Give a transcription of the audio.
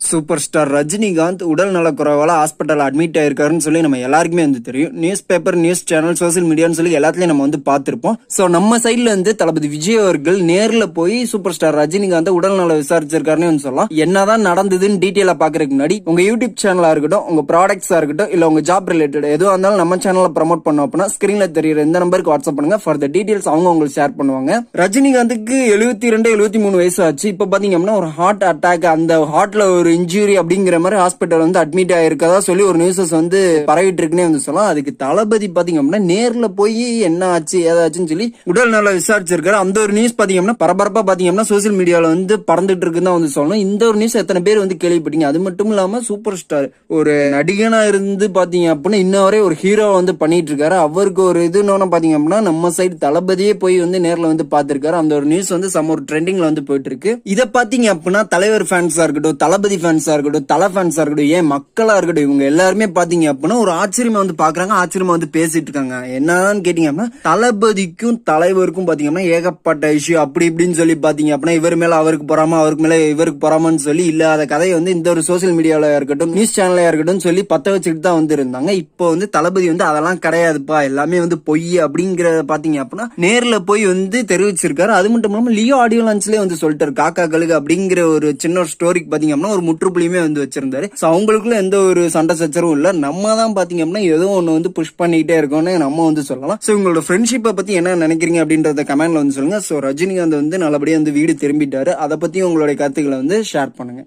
Super star Rajinikanth உடல் நலக்குறைவால hospital admit ஆயிருக்காருன்னு சொல்லி நம்ம எல்லாருக்குமே வந்து தெரியும். News paper news channel social மீடியான்னு சொல்லி எல்லாத்துலயும் நம்ம வந்து பார்த்திருப்போம். ஸோ நம்ம சைடுல இருந்து தளபதி விஜய் அவர்கள் நேரில் போய் சூப்பர் ஸ்டார் ரஜினிகாந்த் உடல் நல விசாரிச்சிருக்காருன்னு வந்து சொல்லலாம். என்னதான் நடந்ததுன்னு டீட்டெயிலா பாக்குறதுக்கு முன்னாடி உங்க யூடியூப் சேனலா இருக்கட்டும் உங்க ப்ராடக்ட்ஸா இருக்கட்டும் இல்ல உங்க ஜாப் ரிலேட்டட் எதுவாக இருந்தாலும் நம்ம சேனலில் ப்ரமோட் பண்ணோம் அப்படின்னா ஸ்கிரீன்ல தெரியுற இந்த நம்பருக்கு வாட்ஸ்அப் பண்ணுங்க. ஃபார் த டீடைல்ஸ் அவங்க உங்களுக்கு ஷேர் பண்ணுவாங்க. ரஜினிகாந்துக்கு எழுபத்தி ரெண்டு எழுபத்தி மூணு வயசு ஆச்சு. இப்போ பார்த்தீங்க அப்படின்னா ஒரு ஹார்ட் அட்டாக் அந்த ஹார்ட்ல ஒரு இன்ஜுரி அப்படிங்கிற மாதிரி ஹாஸ்பிட்டல் வந்து அட்மிட் ஆயிருக்கதா சொல்லி ஒரு நியூஸஸ் வந்து பரவிட்டு இருக்குன்னே வந்து சொல்லலாம். அதுக்கு தளபதி பாத்தீங்க அப்படின்னா நேர்ல போய் என்ன ஆச்சு ஏதாச்சுன்னு சொல்லி உடல் நல விசாரிச்சிருக்காரு. அந்த ஒரு நியூஸ் பாத்தீங்க அப்படின்னா பரபரப்பா பாத்தீங்க அப்படின்னா சோசியல் மீடியால வந்து பறந்துட்டு இருக்குன்னு தான் வந்து சொல்லணும். இந்த ஒரு நியூஸ் எத்தனை பேர் வந்து கேள்விப்பட்டீங்க? அது மட்டும் இல்லாம சூப்பர் ஸ்டார் ஒரு நடிகனா இருந்து பாத்தீங்க அப்படின்னா இன்ன வரை ஒரு ஹீரோ வந்து பண்ணிட்டு இருக்காரு அவருக்கு ஒரு இதுன்னு பாத்தீங்க அப்படின்னா நம்ம சைடு தளபதியே போய் வந்து நேர்ல வந்து பாத்திருக்காரு அந்த ஒரு நியூஸ் வந்து சம ஒரு ட்ரெண்டிங்ல வந்து போயிட்டு இருக்கு இதை பாத்தீங்க அப்படின்னா தலைவர் ஃபேன்ஸா இருக்கட்டும் தளபதி ஃபேன்ஸா இருக்கட்டும் தலை ஃபேன்ஸா இருக்கட்டும் ஏன் மக்களா இருக்கட்டும் இவங்க எல்லாருமே பாத்தீங்க அப்படின்னா ஒரு ஆச்சரியமா வந்து பாக்குறாங்க ஆச்சரியமா வந்து பேசிட்டு இருக்காங்க. என்னன்னு கேட்டீங்க அப்படின்னா தளபதிக்கும் தலைவருக்கும் பாத்தீங்கன்னா ஏகப்பட்ட இஷ்யூ அப்படி இப்படின்னு சொல்லி பாத்தீங்க அப்படின்னா இவர் மேல அவருக்கு போறாம அவருக்கு மேல இவருக்கு போறாமன்னு சொல்லி இல்லாத கதையை வந்து இந்த ஒரு சோசியல் மீடியால இருக்கட்டும் நியூஸ் சேனல்ல இருக்கட்டும் சொல்லி பத்த வச்சுட்டு தான் வந்து இருந்தாங்க. இப்போ வந்து தளபதி வந்து அதெல்லாம் கிடையாதுப்பா எல்லாமே வந்து பொய் அப்படிங்கறத பாத்தீங்க அப்படின்னா நேர்ல போய் வந்து தெரிவிச்சிருக்காரு. அது மட்டும் இல்லாம லியோ ஆடியோ லான்ச்லயே வந்து சொல்லிட்டாரு. காக்கா கழுகு அப்படிங்கிற ஒரு சின்ன ஒரு ஸ்டோரிக்கு பாத்தீங்க அப்படின்னா ஒரு முற்றுப்புள்ளியுமே வந்து வச்சிருந்தாரு. ஸோ அவங்களுக்குள்ள எந்த ஒரு சண்டை சச்சரவும் இல்லை. நம்ம தான் பாத்தீங்க அப்படின்னா ஏதோ ஒன்று வந்து புஷ் பண்ணிக்கிட்டே இருக்கோம்னு நம்ம வந்து சொல்லலாம். ஸோ உங்களோட ஃப்ரெண்ட்ஷிப்பை பத்தி என்ன நினைக்கிறீங்க அப்படின்றத கமெண்ட்ல வந்து சொல்லுங்க. ஸோ ரஜினிகாந்த் வந்து நல்லபடியாக வந்து வீடு திரும்பிட்டாரு. அதை பத்தி உங்களுடைய கருத்துக்களை வந்து ஷேர் பண்ணுங்க.